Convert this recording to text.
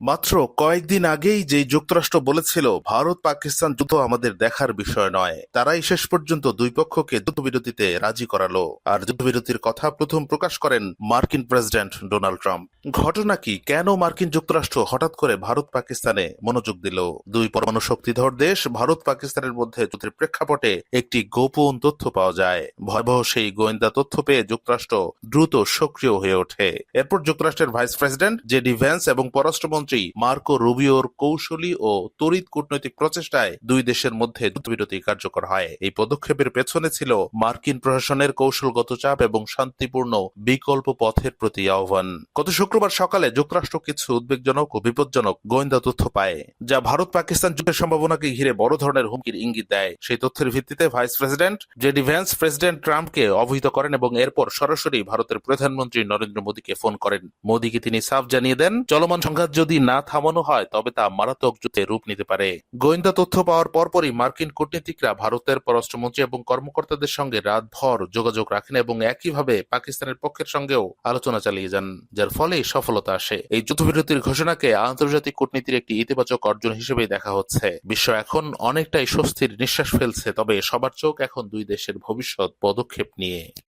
মাত্র কয়েকদিন আগেই যে যুক্তরাষ্ট্র বলেছিল, ভারত পাকিস্তান যুদ্ধ আমাদের দেখার বিষয় নয়। তারাই শেষ পর্যন্ত দুই পক্ষকে যুদ্ধবিরতিতে রাজি করালো। আর যুদ্ধবিরতির কথা প্রথম প্রকাশ করেন মার্কিন প্রেসিডেন্ট ডোনাল্ড ট্রাম্প। ঘটনা কি? কেন মার্কিন যুক্তরাষ্ট্র হঠাৎ করে ভারত পাকিস্তানে মনোযোগ দিল? দুই পরমাণু শক্তিধর দেশ ভারত পাকিস্তানের মধ্যে যুদ্ধের প্রেক্ষাপটে একটি গোপন তথ্য পাওয়া যায়। ভয়াবহ সেই গোয়েন্দা তথ্য পেয়ে যুক্তরাষ্ট্র দ্রুত সক্রিয় হয়ে ওঠে। এরপর যুক্তরাষ্ট্রের ভাইস প্রেসিডেন্ট জেডি ভ্যান্স এবং পররাষ্ট্রমন্ত্রী মার্কো রুবিওর কৌশলী ও তড়িৎ কূটনৈতিক প্রচেষ্টায় দুই দেশের মধ্যে যুদ্ধবিরতি কার্যকর হয়। এই পদক্ষেপের পেছনে ছিল মার্কিন প্রশাসনের কৌশলগত চাপ এবং শান্তিপূর্ণ বিকল্প পথের প্রতি আহ্বান। গত শুক্রবার সকালে যুক্তরাষ্ট্র কিছু উদ্বেগজনক ও বিপজ্জনক গোয়েন্দা তথ্য পায়, যা ভারত পাকিস্তান যুদ্ধের সম্ভাবনাকে ঘিরে বড় ধরনের হুমকির ইঙ্গিত দেয়। সেই তথ্যের ভিত্তিতে vice president JD Vance, president ট্রাম্পকে অবহিত করেন এবং এরপর সরাসরি ভারতের প্রধানমন্ত্রী নরেন্দ্র মোদীকে ফোন করেন। মোদীকে তিনি সাফ জানিয়ে দেন, চলমান সংঘাত যদি না থামানো হয়, তবে তা মারাত্মক যুদ্ধে রূপ নিতে পারে। গোয়েন্দা তথ্য পাওয়ার পরপরই মার্কিন কূটনীতিকরা ভারতের পররাষ্ট্রমন্ত্রী এবং কর্মকর্তাদের সঙ্গে রাতভর যোগাযোগ রাখেন এবং একইভাবে পাকিস্তানের পক্ষের সঙ্গেও আলোচনা চালিয়ে যান, যার ফলে সফলতা আসে। এই যুদ্ধবিরতির ঘোষণাকে আন্তর্জাতিক কূটনীতির একটি ইতিবাচক অর্জন হিসেবে দেখা হচ্ছে। বিশ্ব এখন অনেকটাই স্বস্তির নিঃশ্বাস ফেলছে, তবে সবার চোখ এখন দুই দেশের ভবিষ্যৎ পদক্ষেপ নিয়ে।